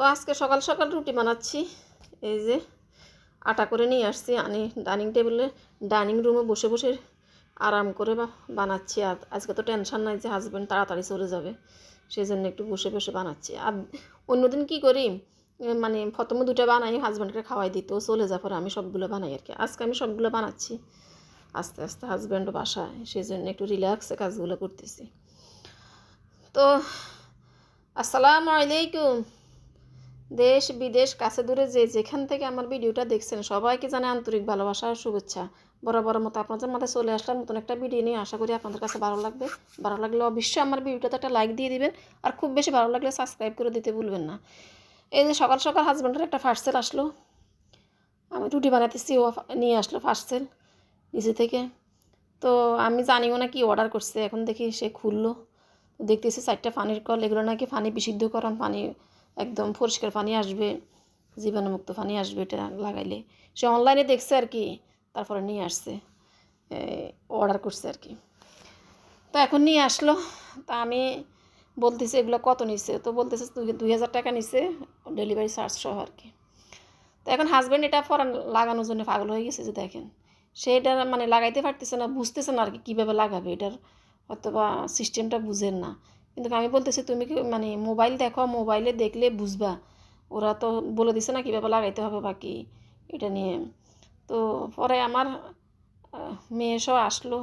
তো আজকে সকাল সকাল রুটি বানাচ্ছি। এই যে আটা করে নিয়ে আসছি। আনি ডাইনিং টেবিলে, ডাইনিং রুমে বসে বসে আরাম করে বানাচ্ছি। আর আজকে তো টেনশন নাই যে হাজব্যান্ড তাড়াতাড়ি চলে যাবে সেই জন্য একটু বসে বসে বানাচ্ছি। আর অন্যদিন কী করি মানে প্রথমে দুটো বানাই হাজব্যান্ডকে খাওয়াই দিত চলে যাওয়ার পরে আমি সবগুলো বানাই আর কি। আজকে আমি সবগুলো বানাচ্ছি, আস্তে আস্তে হাজব্যান্ডও বাসায় সেই জন্য একটু রিল্যাক্সে কাজগুলো করতেছি। তো আসসালামু আলাইকুম। দেশ, বিদেশ, কাছে দূরে যে যেখান থেকে আমার ভিডিওটা দেখছেন সবাইকে জানে আন্তরিক ভালোবাসা আর শুভেচ্ছা। বড় মতো আপনাদের মাথায় চলে আসলাম নতুন একটা ভিডিও নিয়ে। আশা করি আপনাদের কাছে ভালো লাগবে। ভালো লাগলে অবশ্যই আমার ভিডিওটাতে একটা লাইক দিয়ে দিবেন। আর খুব বেশি ভালো লাগলে সাবস্ক্রাইব করে দিতে ভুলবেন না। এই যে সকাল সকাল হাজব্যান্ডের একটা পার্সেল আসলো। আমি রুটি বানাতেছি ও নিয়ে আসলো পার্সেল নিচে থেকে। তো আমি জানিও না কি অর্ডার করছে। এখন দেখি সে খুললো। দেখতেছি চারটা পানির কল। এগুলো নাকি পানি বিশুদ্ধকরণ, পানি একদম পরিষ্কার পানি আসবে, জীবাণুমুক্ত পানি আসবে এটা লাগাইলে। সে অনলাইনে দেখছে আর কি, তারপরে নিয়ে আসছে অর্ডার করছে আর কি। তো এখন নিয়ে আসলো, তা আমি বলতেছি এগুলো কত নিছে? তো বলতেছে দুই হাজার টাকা নিছে ডেলিভারি চার্জ সহ আর কি। তো এখন হাজব্যান্ড এটা ফরান লাগানোর জন্য পাগল হয়ে গেছে যে দেখেন, সে এটা মানে লাগাইতে পারতেছে না, বুঝতেছে না আর কি কীভাবে লাগাবে, এটার হয়তো বা সিস্টেমটা বুঝেন না। কিন্তু আমি বলতেছি, তুমি কি মানে মোবাইল দেখো, মোবাইলে দেখলে বুঝবা। ওরা তো বলে দিছে না কীভাবে লাগাইতে হবে বাকি এটা নিয়ে। তো পরে আমার মেয়ে সব আসলো।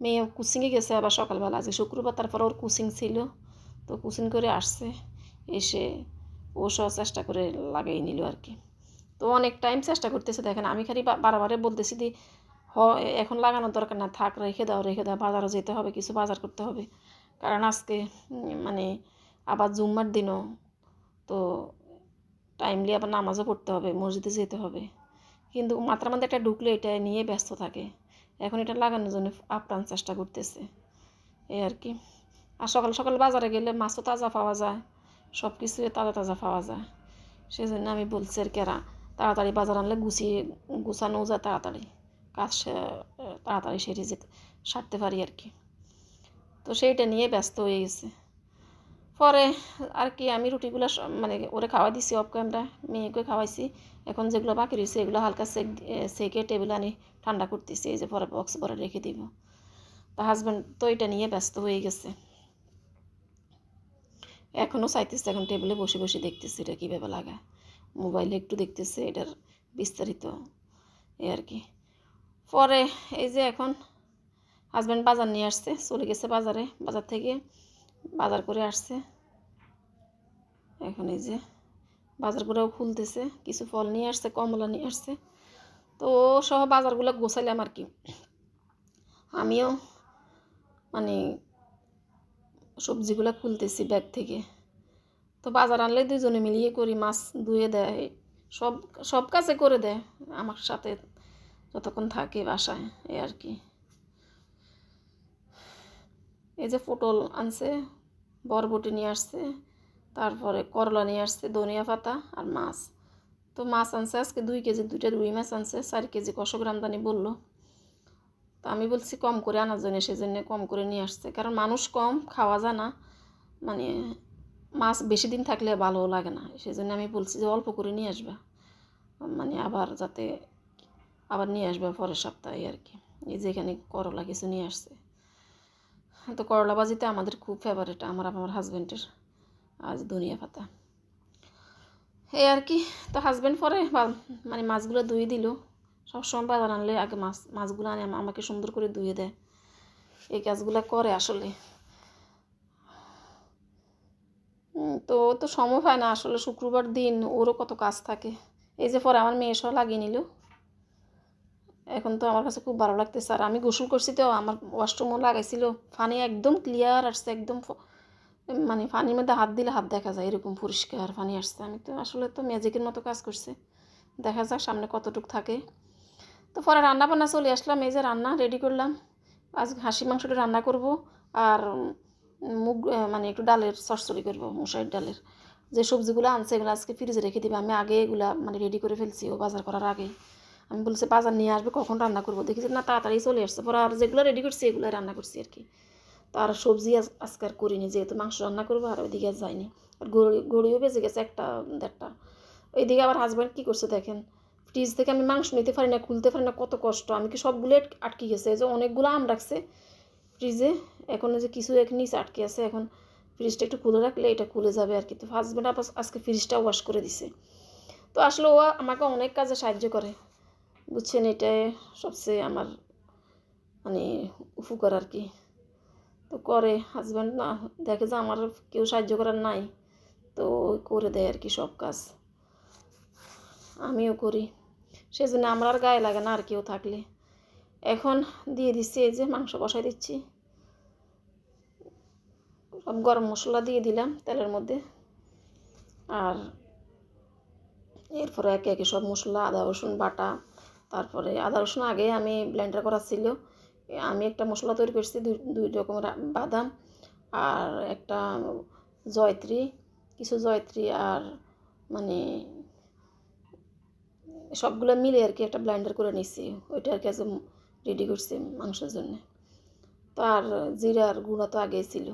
মেয়ে কোচিংয়ে গেছে আবার সকালবেলা, আজকে শুক্রবার, তারপর ওর কোচিং ছিল। তো কোচিং করে আসছে, এসে ও সব চেষ্টা করে লাগাই নিল আর কি। তো অনেক টাইম চেষ্টা করতেছে, দেখেন আমি খালি বারবারে বলতেছি দি হ, এখন লাগানোর দরকার না, থাক, রেখে দাও রেখে দাও বাজারও যেতে হবে, কিছু বাজার করতে হবে। কারণ আজকে মানে আবার জুম্মার দিনও, তো টাইমলি আবার নামাজও পড়তে হবে, মসজিদে যেতে হবে। কিন্তু মাত্রার মধ্যে একটা ঢুকলে এটা নিয়ে ব্যস্ত থাকে। এখন এটা লাগানোর জন্য আপ্রাণ চেষ্টা করতেছে। এই আর কি। আর সকাল সকাল বাজারে গেলে মাছও তাজা পাওয়া যায় সব কিছুই তাজা তাজা পাওয়া যায়। সেই জন্য আমি বলছি আর কি, এরা তাড়াতাড়ি বাজার আনলে গুছিয়ে গুছানো যায় তাড়াতাড়ি। কাজ তাড়াতাড়ি সেরে যেতে, সারতে পারি আর কি। তো সেইটা নিয়ে ব্যস্ত হয়ে গেছে। পরে আর কি আমি রুটিগুলো মানে ওরে খাওয়াই দিছি অফ ক্যামেরা মেয়েকে খাওয়াইছি। এখন যেগুলো বাকি রয়েছে এগুলো হালকা সেক সেকে টেবিলে আনি, ঠান্ডা করতেছি, এই যে পরে বক্স পরে রেখে দিব। তা হাজব্যান্ড তো এটা নিয়ে ব্যস্ত হয়ে গেছে। এখনও চাইতেছে এখন টেবিলে বসে বসে দেখতেছে এটা কীভাবে লাগায় মোবাইলে একটু দেখতেছে এটার বিস্তারিত এই আর কি। পরে এই যে এখন হাজব্যান্ড বাজার নিয়ে আসছে, চলে গেছে বাজারে, বাজার থেকে বাজার করে আসছে। এখন এই যে বাজার করেও খুলতেছে, কিছু ফল নিয়ে আসছে, কমলা নিয়ে আসছে। তো সহ বাজারগুলো গোছাইলাম আর কি। আমিও মানে সবজিগুলো খুলতেছি ব্যাগ থেকে। তো বাজার আনলে দুজনে মিলিয়ে করি, মাছ ধুয়ে দেয়, সব সব কাজে করে দেয়। আমার সাথে যতক্ষণ থাকে বাসায়, এই আর কি। এই যে পটল আনছে, বরবটি নিয়ে আসছে, তারপরে করলা নিয়ে আসছে, ধনিয়া পাতা আর মাছ। তো মাছ আনছে আজকে দুই কেজি, দুইটা রুই মাছ আনছে, চার কেজি কষক আমদানি বলল। তো আমি বলছি কম করে আনার জন্য, সেজন্য কম করে নিয়ে আসছে। কারণ মানুষ কম, খাওয়া যায় না। মানে মাছ বেশি দিন থাকলে ভালোও লাগে না। সেজন্য আমি বলছি যে অল্প করে নিয়ে আসবা। মানে আবার যাতে আবার নিয়ে আসবে পরের সপ্তাহে আর কি। এই যে এখানে করলা কিছু নিয়ে আসছে। তো করলা ভাজিতে আমাদের খুব ফেভারিট আমার আমার হাজব্যান্ডের আজ ধনিয়া পাতা। এই আর কি, তো হাজব্যান্ড পরে মানে মাছগুলো ধুয়ে দিল। সবসময় বাজার আনলে আগে মাছ, মাছগুলো আনে আমাকে সুন্দর করে ধুয়ে দেয়। এই কাজগুলো করে আসলে। তো তো সময় হয় না আসলে শুক্রবার দিন, ওরও কত কাজ থাকে। এই যে পরে আমার মেয়ে সহ লাগিয়ে নিল। এখন তো আমার কাছে খুব ভালো লাগতেছে। আর আমি গোসল করছি তো, আমার ওয়াশরুমও লাগাইছিল। পানি একদম ক্লিয়ার আসছে, একদম মানে পানির মধ্যে হাত দিলে হাত দেখা যায়, এরকম পরিষ্কার পানি আসছে। আমি তো আসলে তো ম্যাজিকের মতো কাজ করছে। দেখা যাক সামনে কতটুক থাকে। তো পরে রান্না বান্না চলে আসলাম, এই যে রান্না রেডি করলাম। আজ হাঁসি মাংসটা রান্না করব, আর মুগ মানে একটু ডালের চচ্চড়ি করব মশারির ডালের। যে সবজিগুলো আনছে এগুলো আজকে ফ্রিজে রেখে দিবে। আমি আগে এগুলা মানে রেডি করে ফেলছি ও বাজার করার আগে। আমি বলছি, বাজার নিয়ে আসবে, কখন রান্না করব? দেখি যে, না, তাড়াতাড়ি চলে আসছে। পরে আর যেগুলো রেডি করছি এগুলো রান্না করছি আর কি। তো আর সবজি আজ- আজকে আর করিনি, যেহেতু মাংস রান্না করব আর ওইদিকে আর যাইনি। আর ঘড়িও বেজে গেছে একটা, দেড়টা। ওইদিকে আবার হাজব্যান্ড কী করছে দেখেন? ফ্রিজ থেকে আমি মাংস নিতে পারি না, খুলতে পারি না, কত কষ্ট। আমি কি সবগুলো আটকে গেছে? এই যে অনেকগুলো আম রাখছে ফ্রিজে এখন যে কিছু এক নিচে আটকে আছে, এখন ফ্রিজটা একটু খুলে রাখলে এটা খুলে যাবে আর কি। তো হাজব্যান্ড আজকে ফ্রিজটা ওয়াশ করে দিছে। তো আসলে ও আমাকে অনেক কাজে সাহায্য করে। বুঝছেন, এটাই সবচেয়ে আমার মানে উপকার আর কি। তো করে হাজব্যান্ড না, দেখে যে আমার কেউ সাহায্য করার নাই, তো করে দেয় আর কি সব কাজ। আমিও করি। সেই সেজন্য আমার আর গায়ে লাগে না আর কেউ থাকলে। এখন দিয়ে দিচ্ছি, এই যে মাংস বসাই দিচ্ছি। সব গরম মশলা দিয়ে দিলাম তেলের মধ্যে। আর এরপরে একে একে সব মশলা, আদা, রসুন, বাটা তারপরে আদা রসুন আগে আমি ব্লেন্ডার করা ছিল। আমি একটা মশলা তৈরি করছি, দুই দুই রকমের বাদাম আর একটা জয়ত্রী, কিছু জয়ত্রী আর মানে সবগুলো মিলে আর কি একটা ব্লেন্ডার করে নিচ্ছি ওইটা আর কি আজ রেডি করছি মাংসের জন্য। তো আর জিরার গুঁড়া তো আগেই ছিল।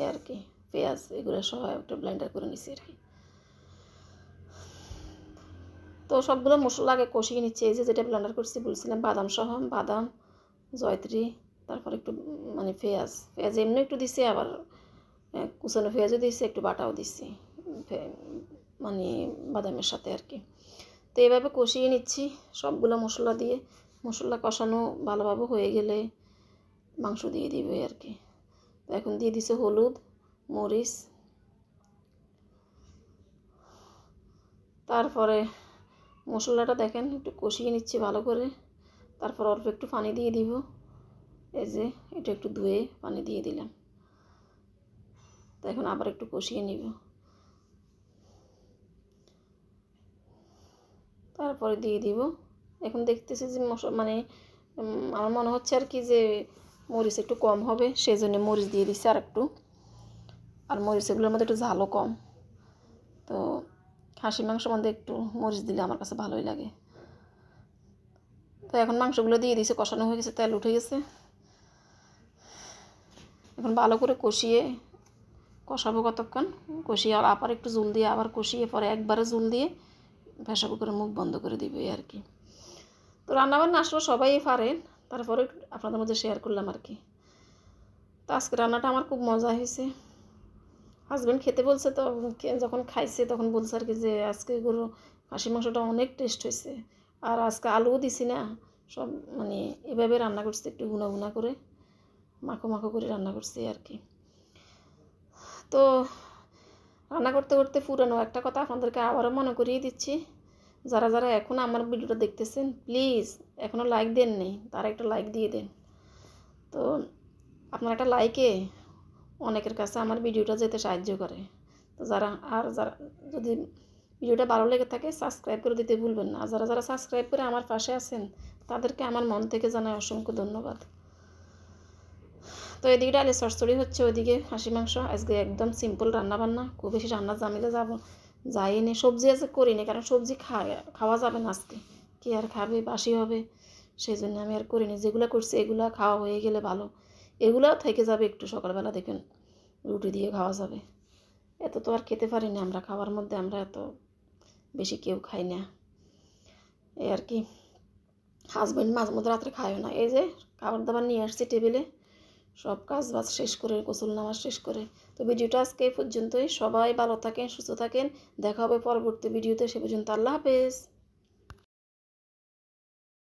এ আর কি, পেঁয়াজ এগুলো সহ একটা ব্লেন্ডার করে নিচ্ছি আর কি। তো সবগুলো মশলা আগে কষিয়ে নিচ্ছি, এই যে যেটা ব্লেন্ডার করছি, বলছিলাম বাদাম সহ, বাদাম, জয়ত্রী, তারপর একটু মানে পেঁয়াজ পেঁয়াজ এমনি একটু দিছি, আবার কুচানো পেঁয়াজও দিছি, একটু বাটাও দিছি মানে বাদামের সাথে আর কি। তো এইভাবে কষিয়ে নিচ্ছি সবগুলো মশলা দিয়ে। মশলা কষানো ভালোভাবে হয়ে গেলে মাংস দিয়ে দিবে আর কি। তো এখন দিয়ে দিছে হলুদ, মরিচ। তারপরে মশলাটা দেখেন, একটু কষিয়ে নিচ্ছি ভালো করে। তারপর অল্প একটু পানি দিয়ে দিব। এই যে, এটা একটু ধুয়ে পানি দিয়ে দিলাম। তো এখন আবার একটু কষিয়ে নিব। তারপরে দিয়ে দিব। এখন দেখতেছি যে মশ- মানে আমার মনে হচ্ছে আর কি যে মরিচ একটু কম হবে সেই জন্য মরিচ দিয়ে দিচ্ছি আর একটু আর মরিচ এগুলোর মধ্যে একটু ঝালও কম। তো খাসি মাংস মধ্যে একটু মরিচ দিলে আমার কাছে ভালোই লাগে। তো এখন মাংসগুলো দিয়ে দিয়েছে, কষানো হয়ে গেছে, তেল উঠে গেছে। এখন ভালো করে কষিয়ে কষাবো কতক্ষণ। কষিয়ে আবার একটু জল দিয়ে আবার কষিয়ে পরে একবারে জল দিয়ে প্রেশার কুকারে মুখ বন্ধ করে দিবে আর কি। তো রান্নাবান্না আসলে সবাই পারেন তারপরে আপনাদের মধ্যে শেয়ার করলাম আর কি। তো আজকে রান্নাটা আমার খুব মজা হয়েছে। হাজব্যান্ড খেতে বলছে তো যখন খাইছে তখন বলছে আর কি যে, আজকে গরু খাসি মাংসটা অনেক টেস্ট হয়েছে আর আজকে আলুও দিছি না, সব মানে এভাবে রান্না করছি, একটু গুনা গুনা করে, মাখো মাখো করে রান্না করছি আর কি। তো রান্না করতে করতে পুরানো একটা কথা আপনাদেরকে আবারও মনে করিয়ে দিচ্ছি। যারা যারা এখন আমার ভিডিওটা দেখতেছেন প্লিজ এখনও লাইক দেন নেই তারা একটা লাইক দিয়ে দেন। তো আপনার একটা লাইকে অনেকের কাছে আমার ভিডিওটা যেতে সাহায্য করে। তো যারা, আর যারা, যদি ভিডিওটা ভালো লেগে থাকে সাবস্ক্রাইব করে দিতে ভুলবেন না। আর যারা যারা সাবস্ক্রাইব করে আমার পাশে আছেন, তাদেরকে আমার মন থেকে জানাই অসংখ্য ধন্যবাদ। তো এদিকে ডালে চড়চড়ি হচ্ছে ওইদিকে হাসি মাংস। আজকে একদম সিম্পল রান্না বান্না খুব বেশি রান্না জামিলে যাব যাইনি সবজি আজকে করিনি, কারণ সবজি খায়, খাওয়া যাবে না আজকে। কে আর খাবে, বাসি হবে সেই জন্য আমি আর করিনি। যেগুলো করছি এগুলো খাওয়া হয়ে গেলে ভালো। এগুলোও থেকে যাবে একটু সকালবেলা, দেখুন। রুটি দিয়ে খাওয়া যাবে। এত তো আর খেতে পারি না আমরা, খাওয়ার মধ্যে আমরা এত বেশি কেউ খাই না। এই আর কি। হাজব্যান্ড মাঝে মধ্যে রাত্রে খায়ও না। এই যে খাবার দাবার নিয়ে আসছি টেবিলে, সব কাজ বাজ শেষ করে, গোসল নামাজ শেষ করে। তো ভিডিওটা আজকে এই পর্যন্তই। সবাই ভালো থাকেন, সুস্থ থাকেন। দেখা হবে পরবর্তী ভিডিওতে। সে পর্যন্ত আল্লাহ হাফেজ।